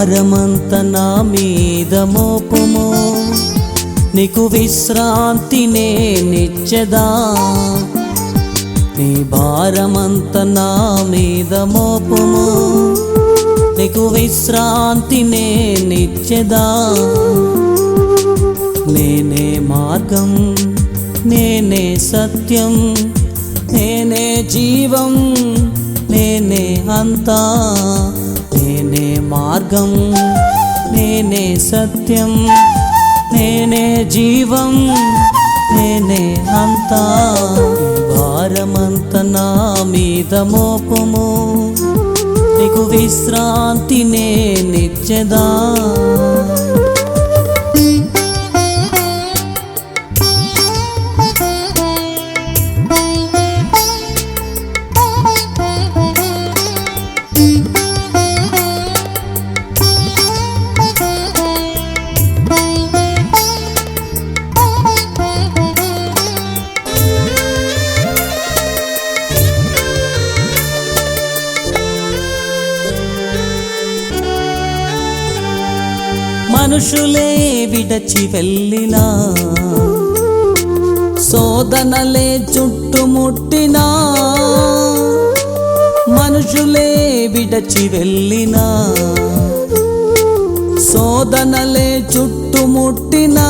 భారమంత నా మీద మోపుము. నీకు విశ్రాంతి నిచ్చెదా నీ భారమంత నా మీద మోపుము. నీకు విశ్రాంతి నిచ్చెదా నేనే మార్గం నేనే సత్యం నేనే జీవం నేనే అంతా. నేనే మార్గం నేనే సత్యం నేనే జీవం నేనే అంతా. భారమంత నా మీద మోపము. నీకు విశ్రాంతి నిచ్చెదా. మనుషులే విడచి వెళ్ళినా. శోధనలే చుట్టుముట్టినా మనుషులే విడచి వెళ్ళినా. శోధనలే చుట్టుముట్టినా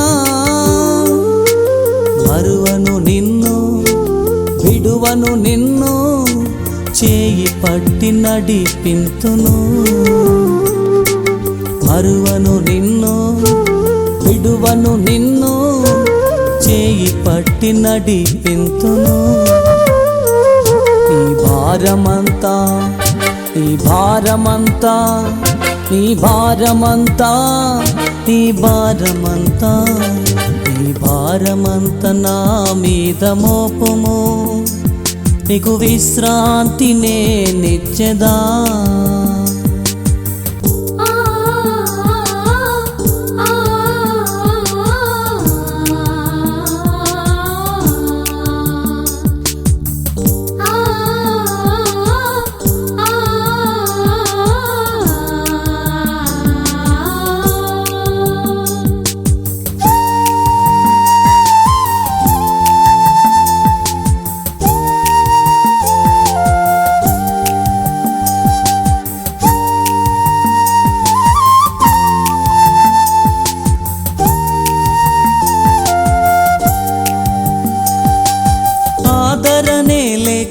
మరువను నిన్ను విడువను నిన్ను చేయి పట్టి నడిపింతును. మరువను నిన్ను విడువను నిన్ను చేయి పట్టి నడిపింతును. నీ భారమంతా నీ భారమంతా నీ భారమంతా నీ భారమంతా నీ భారమంత నా మీద మోపము. నీకు విశ్రాంతి నిచ్చెదా.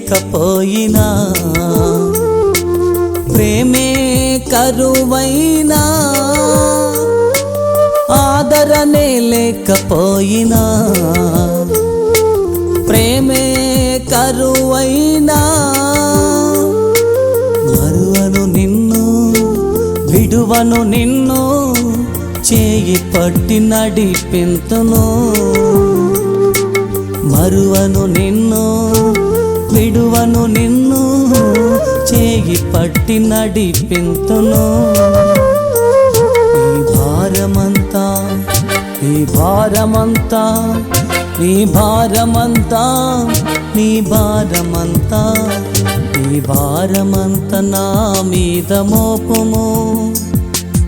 లేకపోయినా ప్రేమే కరువైనా ఆదరణే లేకపోయినా ప్రేమే కరువైనా మరువను నిన్ను విడువను నిన్ను చేయి పట్టి నడిపింతును. మరువను నిన్ను విడువను నిన్ను చేయి పట్టి నడిపింతును. ఈ భారమంతా ఈ భారమంతా నీ భారమంతా నీ భారమంతా నీ భారమంతా నా మీద మోపము.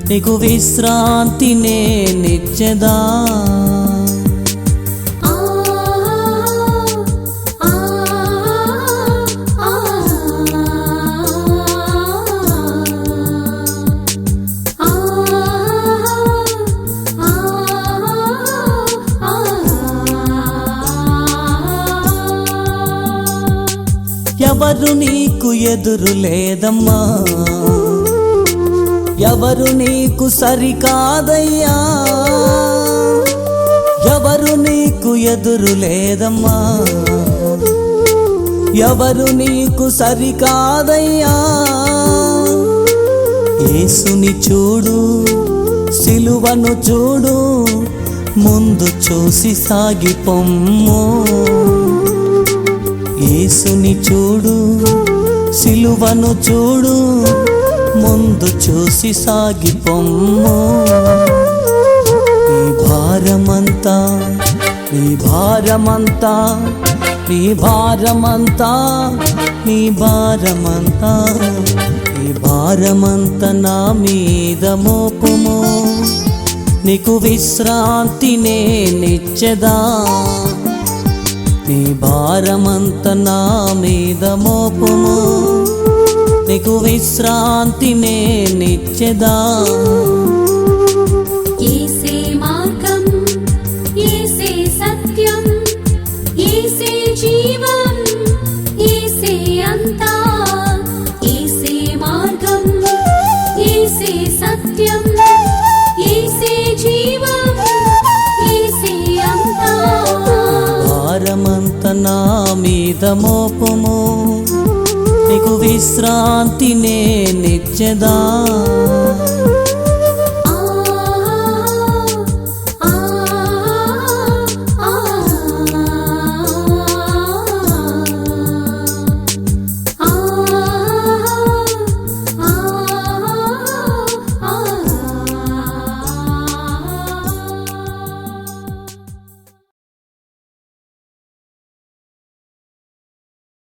నీకు విశ్రాంతి నిచ్చెదా. ఎవరు నీకు ఎదురు లేదమ్మా? ఎవరు నీకు సరికాదయ్యా ఎవరు నీకు ఎదురు లేదమ్మా? ఎవరు నీకు సరికాదయ్యా యేసుని చూడు సిలువను చూడు ముందు చూసి సాగిపొమ్ము. యేసుని చూడు సిలువను చూడు ముందు చూసి సాగి పొమ్ము. నీ భారమంతా నీ భారమంతా నీ భారమంతా నీ భారమంతా నీ భారమంత నా మీద మోపుము. నీకు విశ్రాంతి నేనిచ్చదా నీ భారమంత నా మీద మోపము. నీకు విశ్రాంతి నేనిచ్చెదా ఆనందమోపము నీకు విశ్రాంతినే నిత్యదా.